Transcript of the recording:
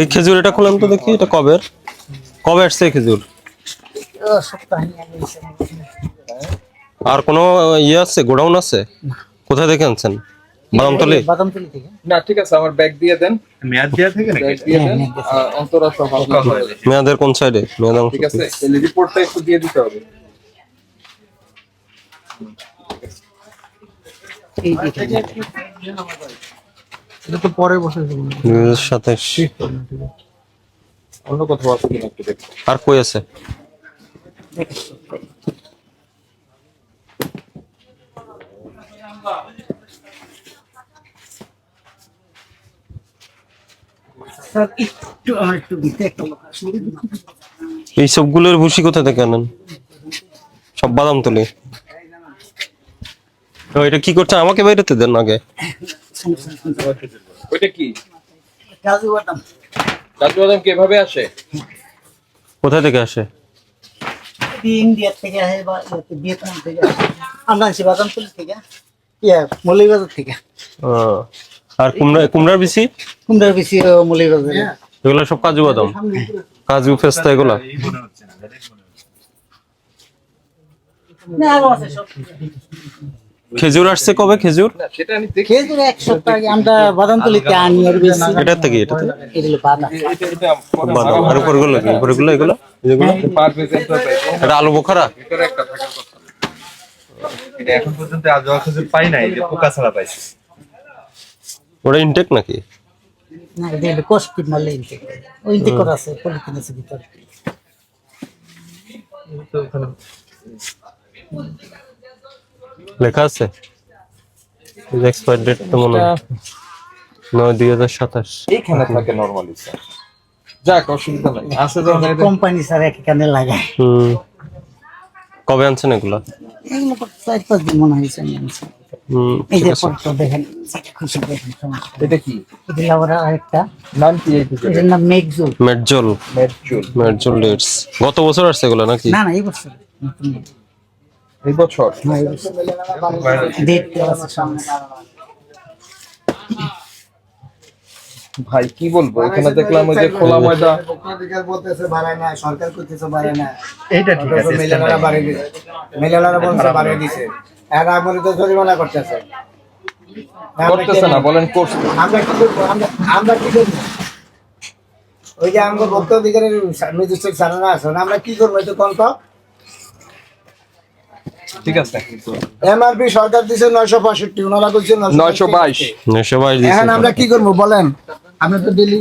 এই খেজুর এটা খুললাম তো দেখি এটা কবের? কবে আসছে খেজুর? আর কোনো ইয়ে আছে গোডাউন আছে? কোথায় দেখে আনছেন? বাদামতলি? বাদামতলি থেকে না ঠিক আছে আমার ব্যাগ দিয়ে দেন। মেয়াদ থেকে নাকি? ব্যাগ দিয়ে দেন অন্তরা সব হয়ে। মেয়াদের কোন সাইডে মেয়াদ ঠিক আছে রিপোর্টটা একটু দিয়ে দিতে হবে। এই। এটা তো পরে বসে দুই হাজার সাতাশ। অন্য কোথাও আছে কিনা একটু দেখো। আর কই আছে? এই সবগুলোর ভুসি কোথা থেকে আনেন? সব বাদামতলি ও, এটা কি করছে আমাকে বাইরেতে দেন আগে। ওইটা কি? কাজু বাদাম। কাজু বাদাম কীভাবে আসে? কোথায় থেকে আসে? ইন্ডিয়া থেকে আসে বা ভিয়েতনাম থেকে আসে। আমরা আনছি বাদামতলি থেকে। ইয়া মৌলিবাজার থেকে। ও, আর কুমড়া কুমড়ার বেশি কুমড়ার বেশি মৌলিবাজার এগুলো সব কাজু বাদাম? কাজু ফেস্তা এগুলা? না আছে সব। খেজুর আসছে কবে? খেজুর? না সেটা আমি দেখি। খেজুর এক সপ্তাহ আগে আমরা বাদামতলিতে আনি আর বেশি। এটার থেকে এটাতে এগুলো বাদাম। এটা এটা বাদাম। আর উপরগুলো কি? উপরগুলো এগুলো? যেতে এটা আলু বোখারা? একটা থাকার কথা। এটা এখন পর্যন্ত আজ খেজুর পাই নাই যে পোকা ছাড়া পাইছি। ওটা ইনটেক নাকি? না এটা হলো মারলে ইনটেক ওই ইনটেক করা আছে পলিথিন আছে ভিতরে। লেখা আছে? এক্সপায়ার ডেট তো মনে নয় দুই হাজার সাতাশ। এইখানে থাকে নরমালি স্যার যাক অসুবিধা নাই। আছে যখন কোম্পানি স্যার এখানে লাগায়। হুম। কবে আনছেন এগুলা? এগুলো তো চার পাঁচ দিন মনে হয়েছে আমি আনছি। এই যে আছে। দেখেন খুশি দেখেন। এটা কি? এগুলো আবার আরেকটা। নাম কি এটার নাম মেঘজুল মেটজল মেটচুল মেটজল ডেটস গত বছর আসছে এগুলো নাকি? না না এই বছর। এই বছর? ভাই কি বলব? এখানে দেখলাম ওই যে খোলা ময়দা। বলতেছে বাড়ায় না সরকার করতেছে বাড়ায় না এইটা ঠিক আছে মেলালারা বাড়িয়ে দিছে। মেলালারা বলছে বাড়িয়ে দিছে। আর আমার তো জরিমানা করতেছে। করতেছে না বলেন করছে। আমরা কি করব? আমরা আমরা কি করব? ওই যে আমাকে ভোক্তা অধিকারের ম্যাজিস্ট্রেট সারানা আছে না আমরা কি করব? একটু কন্ত ঠিক আছে। এমআরপি সরকার দিছে নয়শো পঁয়ষট্টি ওনারা করছে নয়শো বাইশ। সবাই এখন আমরা কি করব বলেন? আমরা তো দিল্লি